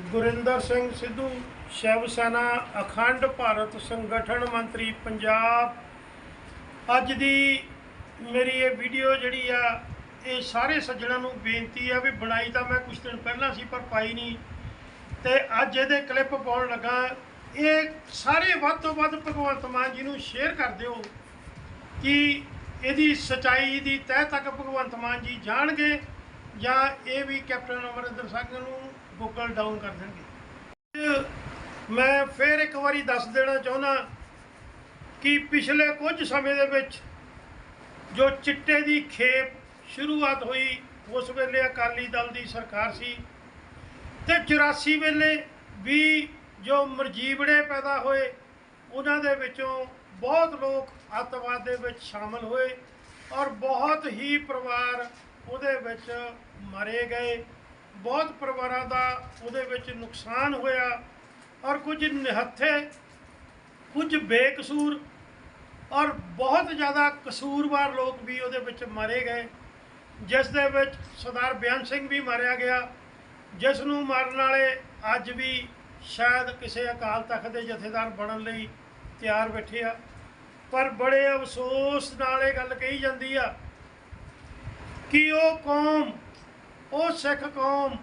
ਗੁਰਿੰਦਰ ਸਿੰਘ ਸਿੱਧੂ, ਸ਼ਿਵ ਸੈਨਾ, ਅਖੰਡ ਭਾਰਤ ਸੰਗਠਨ ਮੰਤਰੀ ਪੰਜਾਬ। ਅੱਜ ਦੀ ਮੇਰੀ ਇਹ ਵੀਡੀਓ ਜਿਹੜੀ ਆ, ਇਹ ਸਾਰੇ ਸੱਜਣਾਂ ਨੂੰ ਬੇਨਤੀ ਆ ਵੀ ਬਣਾਈ ਤਾਂ ਮੈਂ ਕੁਝ ਦਿਨ ਪਹਿਲਾਂ ਸੀ, ਪਰ ਪਾਈ ਨਹੀਂ। ਤੇ ਅੱਜ ਇਹਦੇ ਕਲਿੱਪ ਪਾਉਣ ਲੱਗਾ। ਇਹ ਸਾਰੇ ਵੱਧ ਤੋਂ ਵੱਧ ਭਗਵੰਤ ਮਾਨ ਜੀ ਨੂੰ ਸ਼ੇਅਰ ਕਰ ਦਿਓ ਕਿ ਇਹਦੀ ਸਚਾਈ ਦੀ ਤਹਿ ਤੱਕ ਭਗਵੰਤ ਮਾਨ ਜੀ ਜਾਣਗੇ ਜਾਂ ਇਹ ਵੀ ਕੈਪਟਨ ਅਮਰਿੰਦਰ ਸਿੰਘ ਨੂੰ ਬੁੱਕਲ ਡਾਊਨ ਕਰ ਦੇਣਗੇ। ਮੈਂ ਫਿਰ ਇੱਕ ਵਾਰੀ ਦੱਸ ਦੇਣਾ ਚਾਹੁੰਦਾ ਕਿ ਪਿਛਲੇ ਕੁਝ ਸਮੇਂ ਦੇ ਵਿੱਚ ਜੋ ਚਿੱਟੇ ਦੀ ਖੇਪ ਸ਼ੁਰੂਆਤ ਹੋਈ, ਉਸ ਵੇਲੇ ਅਕਾਲੀ ਦਲ ਦੀ ਸਰਕਾਰ ਸੀ ਤੇ 84 ਵੇਲੇ ਵੀ ਜੋ ਮਰਜੀਵੜੇ ਪੈਦਾ ਹੋਏ, ਉਹਨਾਂ ਦੇ ਵਿੱਚੋਂ ਬਹੁਤ ਲੋਕ ਅੱਤਵਾਦ ਦੇ ਵਿੱਚ ਸ਼ਾਮਲ ਹੋਏ ਔਰ ਬਹੁਤ ਹੀ ਪਰਿਵਾਰ ਉਹਦੇ ਵਿੱਚ ਮਰੇ ਗਏ। ਬਹੁਤ ਪਰਿਵਾਰਾਂ ਦਾ ਉਹਦੇ ਵਿੱਚ ਨੁਕਸਾਨ ਹੋਇਆ ਔਰ ਕੁਝ ਨਿਹੱਥੇ, ਕੁਝ ਬੇਕਸੂਰ ਔਰ ਬਹੁਤ ਜ਼ਿਆਦਾ ਕਸੂਰਵਾਰ ਲੋਕ ਵੀ ਉਹਦੇ ਵਿੱਚ ਮਾਰੇ ਗਏ, ਜਿਸ ਦੇ ਵਿੱਚ ਸਰਦਾਰ ਬਿਆਨ ਸਿੰਘ ਵੀ ਮਾਰਿਆ ਗਿਆ, ਜਿਸ ਨੂੰ ਮਾਰਨ ਵਾਲੇ ਅੱਜ ਵੀ ਸ਼ਾਇਦ ਕਿਸੇ ਅਕਾਲ ਤਖਤ ਦੇ ਜਥੇਦਾਰ ਬਣਨ ਲਈ ਤਿਆਰ ਬੈਠੇ ਆ। ਪਰ ਬੜੇ ਅਫਸੋਸ ਨਾਲ ਇਹ ਗੱਲ ਕਹੀ ਜਾਂਦੀ ਆ ਕਿ ਉਹ ਕੌਮ ਉਹ ਸਿੱਖ ਕੌਮ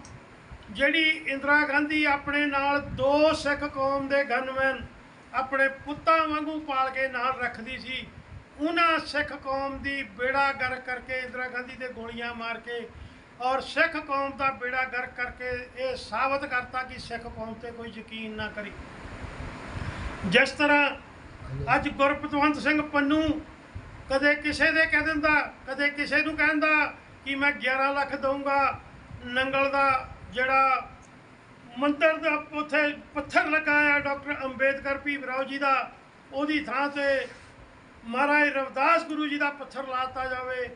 ਜਿਹੜੀ ਇੰਦਰਾ ਗਾਂਧੀ ਆਪਣੇ ਨਾਲ ਦੋ ਸਿੱਖ ਕੌਮ ਦੇ ਗਨਮੈਨ ਆਪਣੇ ਪੁੱਤਾਂ ਵਾਂਗੂ ਪਾਲ ਕੇ ਨਾਲ ਰੱਖਦੀ ਸੀ, ਉਹਨਾਂ ਸਿੱਖ ਕੌਮ ਦੀ ਬੇੜਾ ਗਰਕ ਕਰਕੇ ਇੰਦਰਾ ਗਾਂਧੀ ਤੇ ਗੋਲੀਆਂ ਮਾਰ ਕੇ ਔਰ ਸਿੱਖ ਕੌਮ ਦਾ ਬੇੜਾ ਗਰਕ ਕਰਕੇ ਇਹ ਸਾਬਤ ਕਰਤਾ ਕਿ ਸਿੱਖ ਕੌਮ ਤੇ ਕੋਈ ਯਕੀਨ ਨਾ ਕਰੀ। ਜਿਸ ਤਰ੍ਹਾਂ ਅੱਜ ਗੁਰਪਤਵੰਤ ਸਿੰਘ ਪੰਨੂ ਕਦੇ ਕਿਸੇ ਦੇ ਕਹਿ ਦਿੰਦਾ, ਕਦੇ ਕਿਸੇ ਨੂੰ ਕਹਿੰਦਾ ਕਿ ਮੈਂ 11 ਲੱਖ ਦਊਂਗਾ ਨੰਗਲ ਦਾ ਜਿਹੜਾ ਮੰਦਰ ਦਾ ਉੱਥੇ ਪੱਥਰ ਲਗਾਇਆ ਡਾਕਟਰ ਅੰਬੇਦਕਰ ਭੀਮ ਰਾਓ ਜੀ ਦਾ, ਉਹਦੀ ਥਾਂ ਤੇ ਮਹਾਰਾਜ ਰਵਦਾਸ ਗੁਰੂ ਜੀ ਦਾ ਪੱਥਰ ਲਾਤਾ ਜਾਵੇ।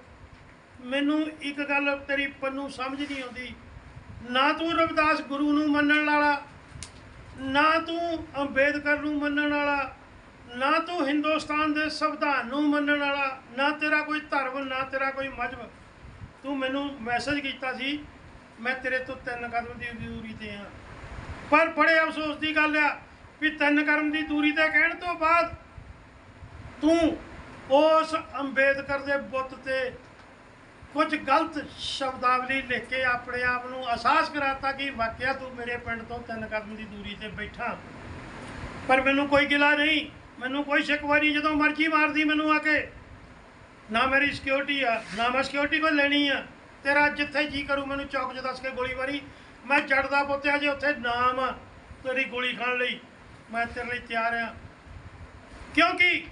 ਮੈਨੂੰ ਇੱਕ ਗੱਲ ਤੇਰੀ ਪੰਨੂ ਸਮਝ ਨਹੀਂ ਆਉਂਦੀ। ਨਾ ਤੂੰ ਰਵਦਾਸ ਗੁਰੂ ਨੂੰ ਮੰਨਣ ਵਾਲਾ, ਨਾ ਤੂੰ ਅੰਬੇਦਕਰ ਨੂੰ ਮੰਨਣ ਵਾਲਾ, ਨਾ ਤੂੰ ਹਿੰਦੁਸਤਾਨ ਦੇ ਸੰਵਿਧਾਨ ਨੂੰ ਮੰਨਣ ਵਾਲਾ, ਨਾ ਤੇਰਾ ਕੋਈ ਧਰਮ, ਨਾ ਤੇਰਾ ਕੋਈ ਮਜ਼ਹਬ। ਤੂੰ ਮੈਨੂੰ ਮੈਸੇਜ ਕੀਤਾ ਸੀ, ਮੈਂ ਤੇਰੇ ਤੋਂ ਤਿੰਨ ਕਦਮ ਦੀ ਦੂਰੀ ਤੇ ਆ। ਪਰ ਬੜੇ ਅਫਸੋਸ ਦੀ ਗੱਲ ਆ ਵੀ ਤਿੰਨ ਕਦਮ ਦੀ ਦੂਰੀ ਤੇ ਕਹਿਣ ਤੋਂ ਬਾਅਦ ਤੂੰ ਉਸ ਅੰਬੇਦਕਰ ਦੇ ਬੁੱਤ ਤੇ ਕੁਝ ਗਲਤ ਸ਼ਬਦਾਵਲੀ ਲਿਖ ਕੇ ਆਪਣੇ ਆਪ ਨੂੰ ਅਹਿਸਾਸ ਕਰਾਤਾ ਕਿ ਵਾਕਿਆ ਤੂੰ ਮੇਰੇ ਪਿੰਡ ਤੋਂ ਤਿੰਨ ਕਦਮ ਦੀ ਦੂਰੀ ਤੇ ਬੈਠਾ। ਪਰ ਮੈਨੂੰ ਕੋਈ ਗਿਲਾ ਨਹੀਂ, ਮੈਨੂੰ ਕੋਈ ਸ਼ਿਕਵਾਰੀ ਜਦੋਂ ਮਰਜ਼ੀ ਮਾਰਦੀ ਮੈਨੂੰ ਆ ਕੇ। ਨਾ ਮੇਰੀ ਸਿਕਿਉਰਿਟੀ ਆ, ਨਾ ਮੈਂ ਸਿਕਿਉਰਿਟੀ ਕੋਈ ਲੈਣੀ ਆ। ਤੇਰਾ ਜਿੱਥੇ ਜੀ ਕਰੂ, ਮੈਨੂੰ ਚੌਕ 'ਚ ਦੱਸ ਕੇ ਗੋਲੀ ਮਾਰੀ। ਮੈਂ ਜੜਦਾ ਪੁੱਤਿਆ ਜੇ ਉੱਥੇ ਨਾਮ ਆ ਤੇਰੀ ਗੋਲੀ ਖਾਣ ਲਈ। ਮੈਂ ਤੇਰੇ ਲਈ ਤਿਆਰ ਆ। ਕਿਉਂਕਿ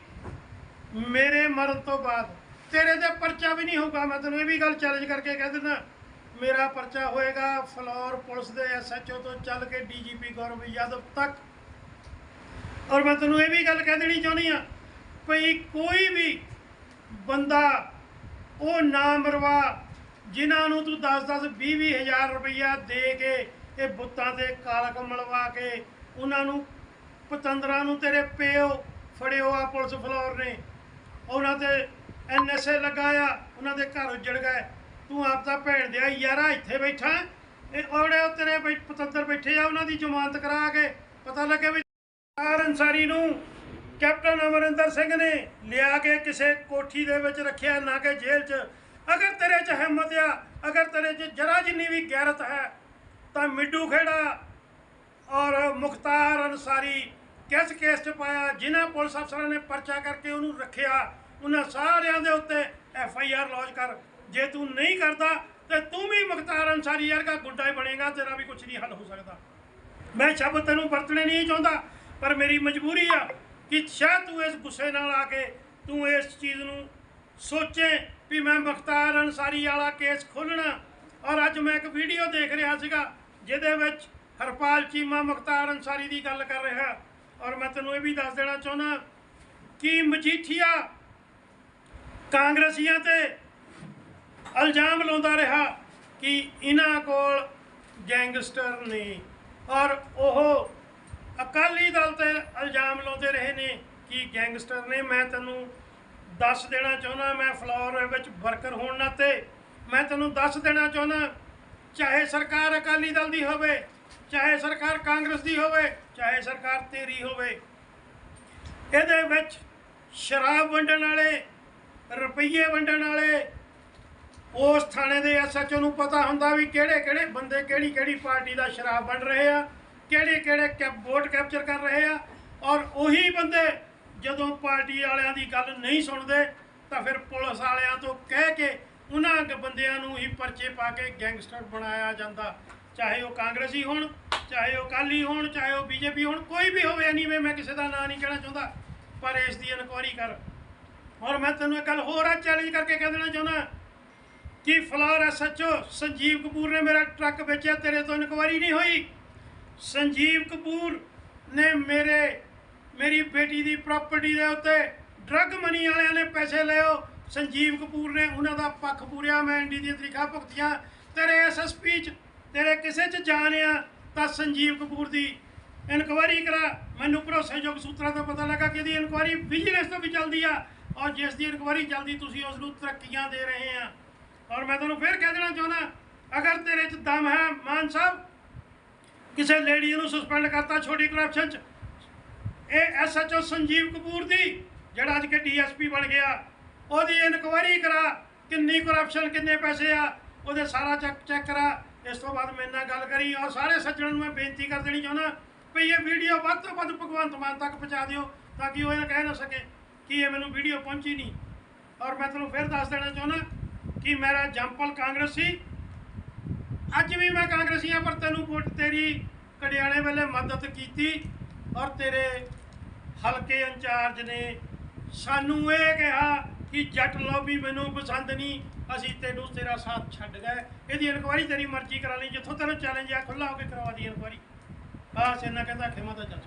ਮੇਰੇ ਮਰਨ ਤੋਂ ਬਾਅਦ ਤੇਰੇ ਤੇ ਪਰਚਾ ਵੀ ਨਹੀਂ ਹੋਊਗਾ। ਮੈਂ ਤੈਨੂੰ ਇਹ ਵੀ ਗੱਲ ਚੈਲੰਜ ਕਰਕੇ ਕਹਿ ਦਿੰਦਾ, ਮੇਰਾ ਪਰਚਾ ਹੋਏਗਾ ਫਲੋਰ ਪੁਲਿਸ ਦੇ ਐਸਐਚਓ ਤੋਂ ਚੱਲ ਕੇ ਡੀਜੀਪੀ ਗੌਰਵ ਯਾਦਵ ਤੱਕ। ਔਰ ਮੈਂ ਤੈਨੂੰ ਇਹ ਵੀ ਗੱਲ ਕਹਿ ਦੇਣੀ ਚਾਹੁੰਦੀ ਆ, ਭਈ ਕੋਈ ਵੀ ਬੰਦਾ ਉਹ ਨਾ ਮਰਵਾ ਜਿਨ੍ਹਾਂ ਨੂੰ ਤੂੰ 10-10 20-20 ਹਜ਼ਾਰ ਰੁਪਈਆ ਦੇ ਕੇ ਇਹ ਬੁੱਤਾਂ ਤੇ ਕਾਲਕ ਮਲਵਾ ਕੇ ਉਹਨਾਂ ਨੂੰ ਪਤੰਦਰਾਂ ਨੂੰ ਤੇਰੇ ਪਿਓ ਫੜਿਓ ਆ ਪੁਲਿਸ ਫਲੋਰ ਨੇ। ਉਹਨਾਂ ਤੇ ਐਨਐਸਏ ਲਗਾਇਆ, ਉਹਨਾਂ ਦੇ ਘਰ ਉੱਜੜ ਗਏ। ਤੂੰ ਆਪ ਤਾਂ ਭੈਣ ਦਿਆ ਯਾਰਾ ਇੱਥੇ ਬੈਠਾ। ਇਹ ਉਹੜੇ ਉਹ ਤੇਰੇ ਬੈ- ਪਤੰਦਰ ਬੈਠੇ ਆ ਉਹਨਾਂ ਦੀ ਜ਼ਮਾਨਤ ਕਰਾ ਕੇ। ਪਤਾ ਲੱਗੇ ਵੀ ਆਰ ਅਨਸਾਰੀ ਨੂੰ ਕੈਪਟਨ ਅਮਰਿੰਦਰ ਸਿੰਘ ਨੇ ਲਿਆ ਕੇ ਕਿਸੇ ਕੋਠੀ ਦੇ ਵਿੱਚ ਰੱਖਿਆ, ਨਾ ਕਿ ਜੇਲ੍ਹ 'ਚ। ਅਗਰ ਤੇਰੇ 'ਚ ਹਿੰਮਤ ਆ, ਅਗਰ ਤੇਰੇ 'ਚ ਜਰਾ ਜਿੰਨੀ ਵੀ ਗੈਰਤ ਹੈ, ਤਾਂ ਮਿੱਡੂ ਖੇੜਾ ਔਰ ਮੁਖਤਾਰ ਅਨਸਾਰੀ ਕਿਸ ਕੇਸ 'ਚ ਪਾਇਆ, ਜਿਨ੍ਹਾਂ ਪੁਲਿਸ ਅਫਸਰਾਂ ਨੇ ਪਰਚਾ ਕਰਕੇ ਉਹਨੂੰ ਰੱਖਿਆ, ਉਹਨਾਂ ਸਾਰਿਆਂ ਦੇ ਉੱਤੇ ਐਫ ਆਈ ਆਰ ਲੌਂਚ ਕਰ। ਜੇ ਤੂੰ ਨਹੀਂ ਕਰਦਾ, ਤੇ ਤੂੰ ਵੀ ਮੁਖਤਾਰ ਅਨਸਾਰੀ ਵਰਗਾ ਗੁੱਡਾ ਹੀ ਬਣੇਗਾ, ਤੇਰਾ ਵੀ ਕੁਝ ਨਹੀਂ ਹੱਲ ਹੋ ਸਕਦਾ। ਮੈਂ ਸ਼ਬਦ ਤੈਨੂੰ ਵਰਤਣੇ ਨਹੀਂ ਚਾਹੁੰਦਾ, ਪਰ ਮੇਰੀ ਮਜਬੂਰੀ ਆ ਕਿ ਸ਼ਾਇਦ ਤੂੰ ਇਸ ਗੁੱਸੇ ਨਾਲ ਆ ਕੇ ਤੂੰ ਇਸ ਚੀਜ਼ ਨੂੰ ਸੋਚੇ ਵੀ ਮੈਂ ਮੁਖਤਾਰ ਅਨਸਾਰੀ ਵਾਲਾ ਕੇਸ ਖੋਲਣਾ ਔਰ ਅੱਜ ਮੈਂ ਇੱਕ ਵੀਡੀਓ ਦੇਖ ਰਿਹਾ ਸੀਗਾ, ਜਿਹਦੇ ਵਿੱਚ ਹਰਪਾਲ ਚੀਮਾ ਮੁਖਤਾਰ ਅਨਸਾਰੀ ਦੀ ਗੱਲ ਕਰ ਰਿਹਾ। ਔਰ ਮੈਂ ਤੈਨੂੰ ਇਹ ਵੀ ਦੱਸ ਦੇਣਾ ਚਾਹੁੰਦਾ ਕਿ ਮਜੀਠੀਆ ਕਾਂਗਰਸੀਆਂ ਤੇ ਇਲਜ਼ਾਮ ਲਾਉਂਦਾ ਰਿਹਾ ਕਿ ਇਹਨਾਂ ਕੋਲ ਗੈਂਗਸਟਰ ਨੇ। ਔਰ ਉਹ ਅਕਾਲੀ ਦਲ ਤੇ ਇਲਜ਼ਾਮ ਲਾਉਂਦੇ ਰਹੇ ਨੇ ਕਿ ਗੈਂਗਸਟਰ ਨੇ, ਮੈਂ ਤੈਨੂੰ ਦੱਸ ਦੇਣਾ ਚਾਹੁੰਦਾ, ਮੈਂ ਫਲੋਰ ਵਿੱਚ ਵਰਕਰ ਹੋਣ ਨਾਤੇ, ਮੈਂ ਤੈਨੂੰ ਦੱਸ ਦੇਣਾ ਚਾਹੁੰਦਾ, ਚਾਹੇ ਸਰਕਾਰ ਅਕਾਲੀ ਦਲ ਦੀ ਹੋਵੇ, ਚਾਹੇ ਸਰਕਾਰ ਕਾਂਗਰਸ ਦੀ ਹੋਵੇ, ਚਾਹੇ ਸਰਕਾਰ ਤੇਰੀ ਹੋਵੇ, ਇਹਦੇ ਵਿੱਚ ਸ਼ਰਾਬ ਵੰਡਣ ਵਾਲੇ, ਰੁਪਈਏ ਵੰਡਣ ਵਾਲੇ, ਉਸ ਥਾਣੇ ਦੇ ਐਸਐਚਓ ਨੂੰ ਪਤਾ ਹੁੰਦਾ ਵੀ ਕਿਹੜੇ ਕਿਹੜੇ ਬੰਦੇ ਕਿਹੜੀ ਕਿਹੜੀ ਪਾਰਟੀ ਦਾ ਸ਼ਰਾਬ ਵੰਡ ਰਹੇ ਆ। ਕਿਹੜੇ ਕਿਹੜੇ ਕੈਪ ਵੋਟ ਕੈਪਚਰ ਕਰ ਰਹੇ ਆ ਔਰ ਉਹੀ ਬੰਦੇ ਜਦੋਂ ਪਾਰਟੀ ਵਾਲਿਆਂ ਦੀ ਗੱਲ ਨਹੀਂ ਸੁਣਦੇ ਤਾਂ ਫਿਰ ਪੁਲਿਸ ਵਾਲਿਆਂ ਤੋਂ ਕਹਿ ਕੇ ਉਹਨਾਂ ਬੰਦਿਆਂ ਨੂੰ ਹੀ ਪਰਚੇ ਪਾ ਕੇ ਗੈਂਗਸਟਰ ਬਣਾਇਆ ਜਾਂਦਾ। ਚਾਹੇ ਉਹ ਕਾਂਗਰਸੀ ਹੋਣ, ਚਾਹੇ ਉਹ ਅਕਾਲੀ ਹੋਣ, ਚਾਹੇ ਉਹ ਬੀਜੇਪੀ ਹੋਣ, ਕੋਈ ਵੀ ਹੋਵੇ ਐਨੀਵੇ ਮੈਂ ਕਿਸੇ ਦਾ ਨਾਂ ਨਹੀਂ ਕਹਿਣਾ ਚਾਹੁੰਦਾ, ਪਰ ਇਸ ਦੀ ਇਨਕੁਆਇਰੀ ਕਰ। ਔਰ ਮੈਂ ਤੈਨੂੰ ਇੱਕ ਗੱਲ ਹੋਰ ਆ ਚੈਲੰਜ ਕਰਕੇ ਕਹਿ ਦੇਣਾ ਚਾਹੁੰਦਾ, ਕਿ ਫਲਾਰ ਐਸਐਚਓ ਸੰਜੀਵ ਕਪੂਰ ਨੇ ਮੇਰਾ ਟਰੱਕ ਵੇਚਿਆ, ਤੇਰੇ ਤੋਂ ਇਨਕੁਆਇਰੀ ਨਹੀਂ ਹੋਈ। ਸੰਜੀਵ ਕਪੂਰ ਨੇ ਮੇਰੇ, ਮੇਰੀ ਬੇਟੀ ਦੀ ਪ੍ਰਾਪਰਟੀ ਦੇ ਉੱਤੇ ਡਰੱਗ ਮਨੀ ਵਾਲਿਆਂ ਨੇ ਪੈਸੇ ਲਿਓ ਸੰਜੀਵ ਕਪੂਰ ਨੇ ਉਹਨਾਂ ਦਾ ਪੱਖ ਪੂਰਿਆ, ਮੈਂ ਇੰਡੀ ਦੀ ਤਰੀਕਾ ਭੁਗਤੀਆਂ। ਤੇਰੇ ਐਸਐਸਪੀ ਚ, ਤੇਰੇ ਕਿਸੇ ਚ ਜਾਣ ਆ, ਤਾਂ ਸੰਜੀਵ ਕਪੂਰ ਦੀ ਇਨਕੁਆਇਰੀ ਕਰਾ। ਮੈਨੂੰ ਭਰੋਸੇਯੋਗ ਸੂਤਰਾਂ ਤੋਂ ਪਤਾ ਲੱਗਾ ਕਿ ਇਹਦੀ ਇਨਕੁਆਇਰੀ ਵਿਜੀਲੈਂਸ ਤੋਂ ਵੀ ਚੱਲਦੀ ਆ। ਔਰ ਜਿਸ ਦੀ ਇਨਕੁਆਇਰੀ ਚੱਲਦੀ, ਤੁਸੀਂ ਉਸ ਨੂੰ ਤਰੱਕੀਆਂ ਦੇ ਰਹੇ ਆ। ਔਰ ਮੈਂ ਤੁਹਾਨੂੰ ਫਿਰ ਕਹਿ ਦੇਣਾ ਚਾਹੁੰਦਾ, ਅਗਰ ਤੇਰੇ ਚ ਦਮ ਹੈ ਮਾਨ ਸਾਹਿਬ ਕਿਸੇ ਲੇਡੀ ਨੂੰ ਸਸਪੈਂਡ ਕਰਤਾ ਛੋਟੀ ਕਰਪਸ਼ਨ ਚ। ਇਹ ਐਸਐਚਓ ਸੰਜੀਵ ਕਪੂਰ ਦੀ, ਜਿਹੜਾ ਅੱਜ ਕੇ ਡੀਐਸਪੀ ਬਣ ਗਿਆ, ਉਹਦੀ ਇਨਕੁਆਇਰੀ ਕਰਾ, ਕਿੰਨੀ ਕਰਪਸ਼ਨ ਕਿੰਨੇ ਪੈਸੇ ਆ, ਉਹਦੇ ਸਾਰਾ ਚੈੱਕ ਚੈੱਕ ਕਰਾ। ਇਸ ਤੋਂ ਬਾਅਦ ਮੇਰੇ ਨਾਲ ਗੱਲ ਕਰੀ, ਔਰ ਸਾਰੇ ਸੱਜਣਾਂ ਨੂੰ ਮੈਂ ਬੇਨਤੀ ਕਰ ਦੇਣੀ ਚਾਹੁੰਦਾ ਵੀ ਇਹ ਵੀਡੀਓ ਵੱਧ ਤੋਂ ਵੱਧ ਭਗਵੰਤ ਮਾਨ ਤੱਕ ਪਹੁੰਚਾ ਦਿਓ, ਤਾਂ ਕਿ ਉਹ ਇਹ ਕਹਿ ਨਾ ਸਕੇ ਕਿ ਇਹ ਮੈਨੂੰ ਵੀਡੀਓ ਪਹੁੰਚੀ ਨਹੀਂ। ਔਰ ਮੈਂ ਤੁਹਾਨੂੰ ਫਿਰ ਦੱਸ ਦੇਣਾ ਚਾਹੁੰਦਾ ਕਿ ਮੇਰਾ ਜੰਪਲ ਕਾਂਗਰਸ ਸੀ ਅੱਜ ਵੀ ਮੈਂ ਕਾਂਗਰਸੀ ਹਾਂ ਪਰ ਤੈਨੂੰ ਵੋਟ ਤੇਰੀ ਕੜਿਆਲੇ ਵੇਲੇ ਮਦਦ ਕੀਤੀ ਔਰ ਤੇਰੇ ਹਲਕੇ ਇੰਚਾਰਜ ਨੇ ਸਾਨੂੰ ਇਹ ਕਿਹਾ ਕਿ ਜੱਟ ਲੌਬੀ ਮੈਨੂੰ ਪਸੰਦ ਨਹੀਂ, ਅਸੀਂ ਤੈਨੂੰ ਤੇਰਾ ਸਾਥ ਛੱਡ ਗਏ। ਇਹਦੀ ਇਨਕੁਆਇਰੀ ਤੇਰੀ ਮਰਜ਼ੀ ਕਰਾ ਲਈ, ਜਿੱਥੋਂ ਤੈਨੂੰ ਚੈਲੰਜ ਆ ਖੁੱਲਾ ਹੋ ਕੇ ਕਰਵਾ ਦੀ ਇਨਕੁਆਇਰੀ ਬਸ ਇਹਨਾਂ ਕਹਿੰਦਾ, ਖਿਮਾ ਤਾਂ ਚੱਜ